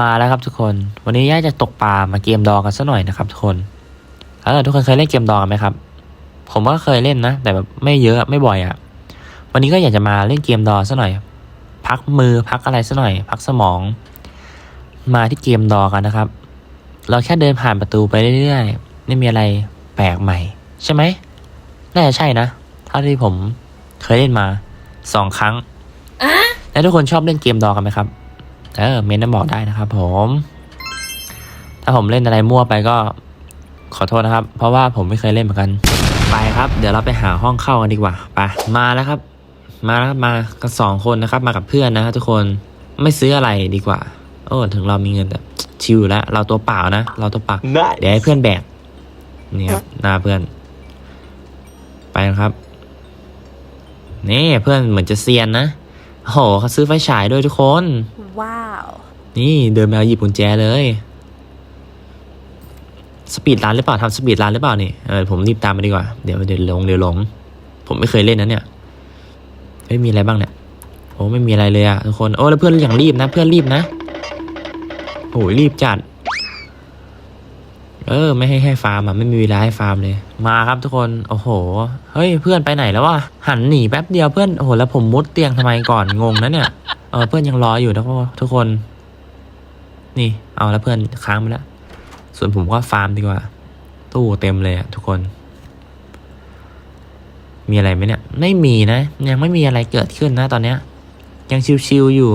มาแล้วครับทุกคน วันนี้ย่าจะตกปลามาเกมดอกันสักหน่อยนะครับทุกคนเออทุกคนเคยเล่นเกมดอกันไหมครับ ผมก็เคยเล่นนะ แต่แบบไม่เยอะไม่บ่อยอะ่ะ วันนี้ก็อยากจะมาเล่นเกมดอสักหน่อย พักมือพักอะไรสักหน่อย พักสมอง มาที่เกมดอกันนะครับ เราแค่เดินผ่านประตูไปเรื่อยๆไม่มีอะไรแปลกใหม่ ใช่ไหมน่าจะใช่นะเท่าที่ผมเคยเล่นมาสองครั้งแล้วทุกคนชอบเล่นเกมดอกันไหมครับ เออเมนต์มาบอกได้นะครับผม ถ้าผมเล่นอะไรมั่วไปก็ขอโทษนะครับ เพราะว่าผมไม่เคยเล่นเหมือนกัน ไปครับ เดี๋ยวเราไปหาห้องเข้ากันดีกว่าไปมาแล้วครับ มาแล้วครับมากันสองคนนะครับ มากับเพื่อนนะครับทุกคนไม่ซื้ออะไรดีกว่า โอ้ถึงเรามีเงินแต่ชิวอยู่แล้ว เราตัวเปล่านะ เราตัวเปล่า Nice. เดี๋ยวให้เพื่อนแบกนี่ครับหน้าเพื่อน ไปนะครับ นี่เพื่อนเหมือนจะเซียนนะโอ้โหเขาซื้อไฟฉายด้วยทุกคน ว้าว นี่เดินมาหยิบกุญแจเลย สปีดรันหรือเปล่าทำสปีดรันหรือเปล่านี่เออผมรีบตามไปดีกว่า เดี๋ยวเดี๋ยวหลงเดี๋ยวหลง ผมไม่เคยเล่นนะเนี่ยเฮ้ยมีอะไรบ้างเนี่ยโอ้ไม่มีอะไรเลยอะทุกคนโอ้แล้วเพื่อนอย่างรีบนะ เพื่อนรีบนะโอ้ยรีบจัด เออ ไม่ให้ให้ฟาร์มอะไม่มีเวลาให้ฟาร์มเลย มาครับทุกคนโอ้โหเฮ้ยเพื่อนไปไหนแล้ววะหันหนีแป๊บเดียวเพื่อนโอ้โหแล้วผมมุดเตียงทำไมก่อนงงนะเนี่ยเออเพื่อนยังรออยู่นะทุกคน นี่ เอาแล้วเพื่อนค้างไปแล้วส่วนผมก็ฟาร์มดีกว่า ตู้เต็มเลยอะทุกคน มีอะไรไหมเนี่ย ไม่มีนะ ยังไม่มีอะไรเกิดขึ้นนะตอนเนี้ย ยังชิวๆอยู่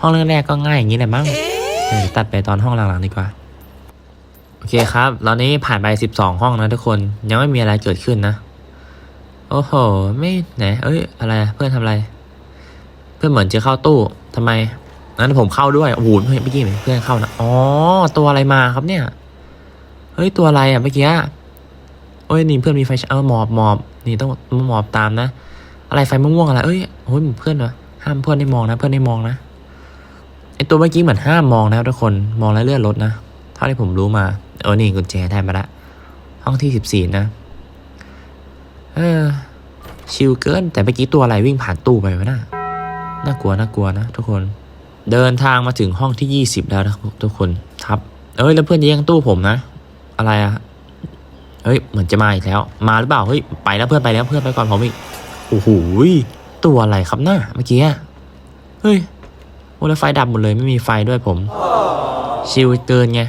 ห้องแรกๆก็ง่ายอย่างนี้แหละมั้งตัดไปตอนห้องหลังๆดีกว่า โอเคครับตอนนี้ผ่านไปสิบสองห้องนะทุกคน ยังไม่มีอะไรเกิดขึ้นนะ โอ้โห ไม่ไหน เอ้ย อะไร เพื่อนทำอะไร เพื่อนเหมือนจะเข้าตู้ทำไมงั้นผมเข้าด้วย โอ้โหเมื่อกี้เพื่อนเข้านะ อ๋อ ตัวอะไรมาครับเนี่ย เฮ้ย ตัวอะไรอะเมื่อกี้โอ้ยนี่เพื่อนมีไฟเออหมอบหมอบนี่ต้องหมอบตามนะ อะไรไฟม่วงอะไรเอ้ยโอ้ยเพื่อนวะห้ามเพื่อนได้มองนะ เพื่อนได้มองนะไอตัวเมื่อกี้เหมือนห้ามมองนะทุกคนมองแล้วเลื่อนรถนะ เท่าที่ผมรู้มา เออนี่กุญแจได้มาละ ห้องที่สิบสี่นะ เออ ชิลเกิน แต่เมื่อกี้ตัวอะไรวิ่งผ่านตู้ไปวะน่ะน่ากลัวน่ากลัวนะทุกคน เดินทางมาถึงห้องที่ยี่สิบแล้วนะทุกคนครับ เอ้ยแล้วเพื่อนจะแย่งตู้ผมนะ อะไรอะเฮ้ยเหมือนจะมาอีกแล้ว มาหรือเปล่า เฮ้ยไปแล้วเพื่อนไปแล้วเพื่อนไปก่อนผมอีก โอ้โหตัวอะไรครับหน้าเมื่อกี้อะเฮ้ยโอ้แล้วไฟดับหมดเลยไม่มีไฟด้วยผม ชิลเกินไง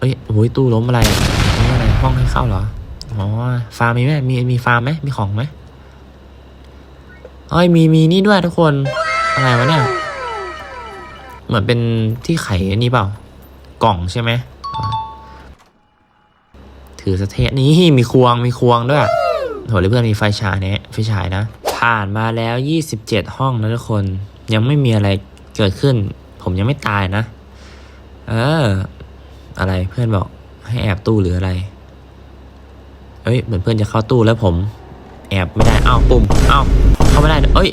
เอ้ยโอ้ยตู้ล้มอะไรอะนี่อะไรห้องให้เข้าเหรออ๋อฟาร์มมีไหมมีมีฟาร์มไหมมีของไหมเอ้ยมีมีนี่ด้วยทุกคนอะไรวะเนี่ยเหมือนเป็นที่ไขอันนี้เปล่ากล่องใช่ไหมถือสะเทนี่มีควงมีควงด้วยโหรือเพื่อนมีไฟฉายเนี่ยไฟฉายนะ ผ่านมาแล้ว 27 ห้องนะทุกคนยังไม่มีอะไรเกิดขึ้น ผมยังไม่ตายนะ เออ อะไร เพื่อนบอกให้แอบตู้หรืออะไร เอ้ยเหมือนเพื่อนจะเข้าตู้แล้วผม แอบไม่ได้ เอ้าปุ่ม เอ้าเข้าไม่ได้ เอ้ย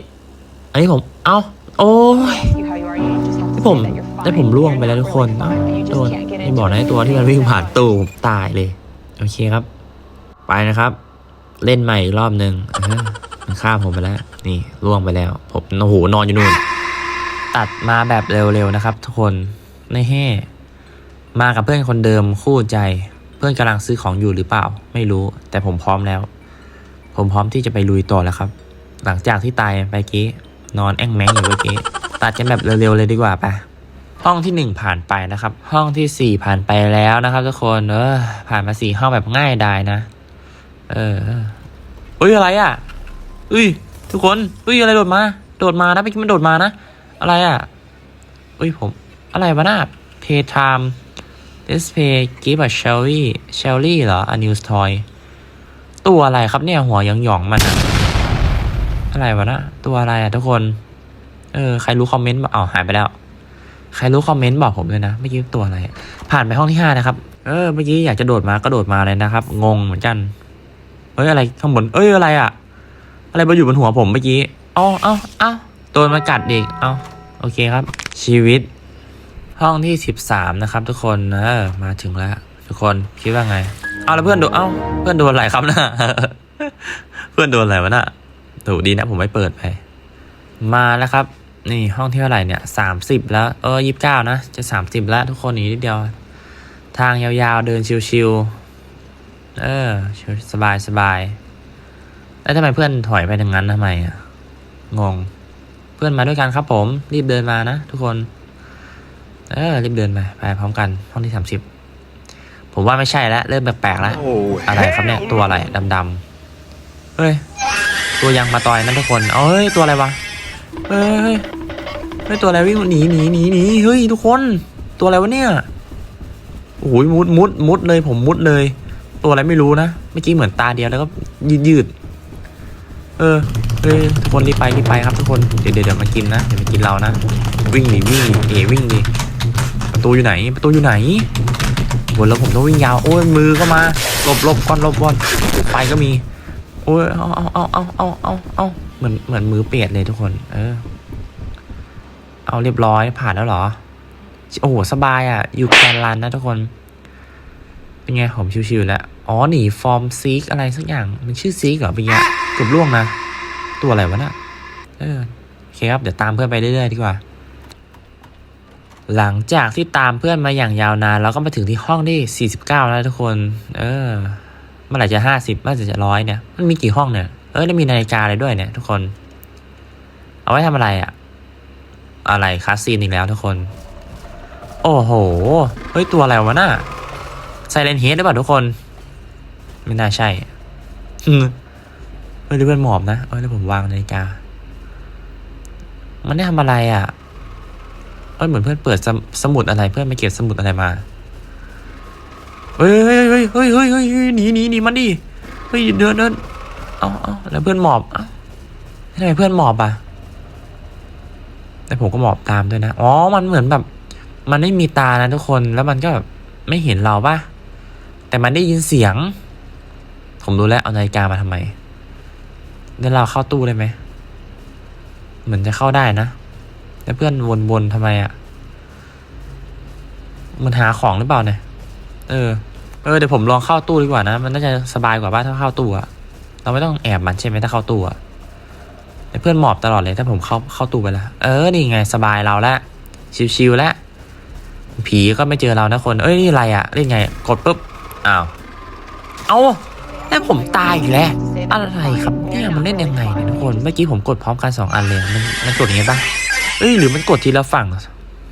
อันนี้ผม เอ้า โอ้ยที่ผมได้ผมล่วงไปแล้วทุกคนโดนไม่บอกนะไอ้ตัวที่มันวิ่งผ่านตู้ตายเลย โอเคครับ ไปนะครับ เล่นใหม่อีกรอบหนึ่งมันฆ่าผมไปแล้ว นี่ล่วงไปแล้ว ผมโอ้โหนอนอยู่นู่น ตัดมาแบบเร็วๆนะครับ ทุกคนในแห่ มากับเพื่อนคนเดิมคู่ใจ เพื่อนกำลังซื้อของอยู่หรือเปล่า ไม่รู้ แต่ผมพร้อมแล้ว ผมพร้อมที่จะไปลุยต่อแล้วครับ หลังจากที่ตายไปกี้นอนแอ่งแมงอยู่เมื่อกี้ตัดกันแบบเร็วๆเลยดีกว่าไปห้องที่หนึ่งผ่านไปนะครับ ห้องที่สี่ผ่านไปแล้วนะครับ ทุกคนเออผ่านมาสี่ห้องแบบง่ายดายนะ เออเฮ้ยอะไรอะเฮ้ยทุกคนเฮ้ยอะไรโดดมา โดดมานะเมื่อกี้มันโดดมานะ อะไรอะเฮ้ยผม อะไรวะน่ะ pay time display give a shelly shelly เหรอ a New toy ตัวอะไรครับเนี่ย หัวหยองๆมันอะอะไรวะนะ ตัวอะไรอะทุกคน เออ ใครรู้คอมเมนต์บอกอ๋อหายไปแล้ว ใครรู้คอมเมนต์บอกผมเลยนะ เมื่อกี้ตัวอะไร ผ่านไปห้องที่ห้านะครับ เออ เมื่อกี้อยากจะโดดมาก็โดดมาเลยนะครับ งงเหมือนกันเอ้ยอะไรข้างบน เอ้ยอะไรอะอะไรมาอยู่บนหัวผมเมื่อกี้ เอ้าเอ้าเอ้าโดนมากัดอีก เอ้าโอเคครับ ชีวิต ห้องที่สิบสามนะครับ ทุกคนเออมาถึงแล้ว ทุกคนคิดว่าไง เอาแล้วเพื่อนดนเอ้า เพื่อนโดนอะไรครับนะเพื่อนโดนอะไรวะน่ะถูกดีนะ ผมไม่เปิดไป มาแล้วครับ นี่ห้องที่เท่าไหร่เนี่ยสามสิบแล้วเออยี่สิบเก้านะ จะสามสิบแล้ว ทุกคนนี้นิดเดียว ทางยาวๆเดินชิวๆเออสบายสบายแล้วทำไมเพื่อนถอยไปทางนั้นทำไมอะงง เพื่อนมาด้วยกันครับผม รีบเดินมานะทุกคน เออรีบเดินไปไปพร้อมกันห้องที่สามสิบผมว่าไม่ใช่แล้วเริ่มแปลกๆแล้ว อะไรครับเนี่ยตัวอะไรดำๆเฮ้ย ตัวยังมาตอยนั่นทุกคนเอ้ยตัวอะไรวะเฮ้ยเฮ้ยตัวอะไรวิ่งหนีหนีหนีหนีเฮ้ยทุกคนตัวอะไรวะเนี่ยโอ้ยมุดมุดมุดเลย ผมมุดเลย ตัวอะไรไม่รู้นะเมื่อกี้เหมือนตาเดียวแล้วก็ยืดยืดเออเฮ้ยทุกคนรีบไปรีบไปครับทุกคนเดี๋ยวเดี๋ยวเดี๋ยวมากินนะเดี๋ยวมากินเรานะวิ่งหนีวิ่งหนีเอวิ่งดิประ ตูอยู่ไหน ประตูอยู่ไหนบนแล้วผมต้องวิ่งยาว โอ้ยมือก็มาหลบหลบก่อนหลบก่อนไฟก็มี โอ้ยเอาเอาเอาเอาเอาเอาเอาเหมือนเหมือนมือเปียดเลยทุกคน เออ เอาเรียบร้อยผ่านแล้วเหรอ โอ้โหสบายอะ อยู่แกนลันนะทุกคน เป็นไงผมชิวๆแล้ว อ๋อหนีฟอร์มซีกอะไรสักอย่าง มันชื่อซีกเหรอเป็นไงเกือบล่วงนะ ตัวอะไรวะน่ะ เออโอเคครับ เดี๋ยวตามเพื่อนไปเรื่อยๆดีกว่า หลังจากที่ตามเพื่อนมาอย่างยาวนานเราก็มาถึงที่ห้องที่ 49 แล้วทุกคน เออเมื่อไหร่จะ50เมื่อไหร่จะร้อยเนี่ยมันมีกี่ห้องเนี่ยเออแล้วมีนาฬิกาอะไรด้วยเนี่ย ทุกคน เอาไว้ทำอะไรอะอะไรคาสซีนอีกแล้วทุกคน โอ้โหเฮ้ยตัวอะไรวะน่ะไซเลนเฮดหรือเปล่าทุกคน ไม่น่าใช่เฮ้ยหรือเป็นหมอบนะเอ้ยแล้วผมวางนาฬิกา มันได้ทำอะไรอะ เอ้ยเหมือนเพื่อนเปิดสมสมุดอะไรเพื่อนไปเก็บสมุดอะไรมาเฮ้ยเฮ้ยเฮ้ยเฮ้ยเฮ้ยเฮ้ยหนีหนีหนีมันดิเฮ้ยเดินเดินเอาเอาแล้วเพื่อนหมอบเอ้าทำไมเพื่อนหมอบอะแต่ผมก็หมอบตามด้วยนะอ๋อมันเหมือนแบบ มันไม่มีตานะทุกคนแล้วมันก็แบบไม่เห็นเราปะแต่มันได้ยินเสียง ผมรู้แล้วเอานาฬิกามาทำไมเดี๋ยวเราเข้าตู้ได้ไหมเหมือนจะเข้าได้นะ แต่เพื่อนวนๆทำไมอะ่ะ มันหาของหรือเปล่าเนี่ย เออ เออเดี๋ยวผมลองเข้าตู้ดีกว่านะ มันน่าจะสบายกว่าบ้านถ้าเข้าตู้อะเราไม่ต้องแอบมันใช่ไหมถ้าเข้าตู้อะแต่เพื่อนหมอบตลอดเลยถ้าผมเข้าเข้าตู้ไปแล้ว เออ นี่ไงสบายเราล้วชิวๆแล้วผีก็ไม่เจอเรานะคน เอ้ยนี่อะไรอะเล่นไง กดปุ๊บ อ้าว เอาแล้วผมตายอีกแล้วอะไรครับเนี่ยมันเล่นยังไงเนี่ยทุกคน เมื่อกี้ผมกดพร้อมกันสองอันเลย มันมันกดอย่างงี้ปะ เอ้ยหรือมันกดทีละฝั่ง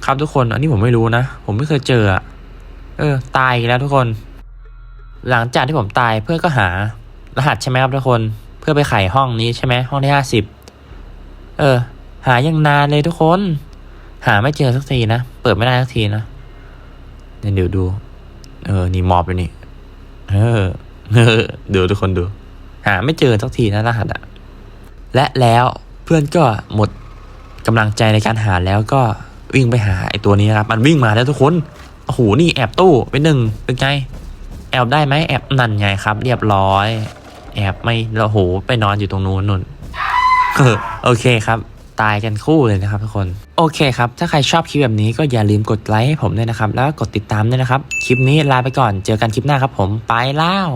ครับทุกคน อันนี้ผมไม่รู้นะ ผมไม่เคยเจออะเออ ตายแล้วทุกคน หลังจากที่ผมตายเพื่อนก็หารหัสใช่ไหมครับทุกคน เพื่อไปไขห้องนี้ใช่ไหมห้องที่ห้าสิบเออ หายังนานเลยทุกคน หาไม่เจอสักทีนะ เปิดไม่ได้สักทีนะเนี่ยเดี๋ยวดู เออ นี่มอบอยู่นี่เออเออเดี๋ยวทุกคนดู หาไม่เจอสักทีนะรหัสอะและแล้วเพื่อนก็หมด กำลังใจในการหาแล้วก็วิ่งไปหาไอ้ตัวนี้นะครับ มันวิ่งมาแล้วทุกคนโอ้โหนี่แอบตู้ไปหนึ่งเป็นไงแอบได้ไหมแอบนั่นไงครับ เรียบร้อย แอบไม่แล้โหไปนอนอยู่ตรงนู้นนุ่นโอเคครับตายกันคู่เลยนะครับทุกคน โอเคครับ ถ้าใครชอบคลิปแบบนี้ก็อย่าลืมกดไลค์ให้ผมด้วยนะครับ แล้วก็กดติดตามด้วยนะครับ คลิปนี้ลาไปก่อนเจอกันคลิปหน้าครับผมไปแล้ว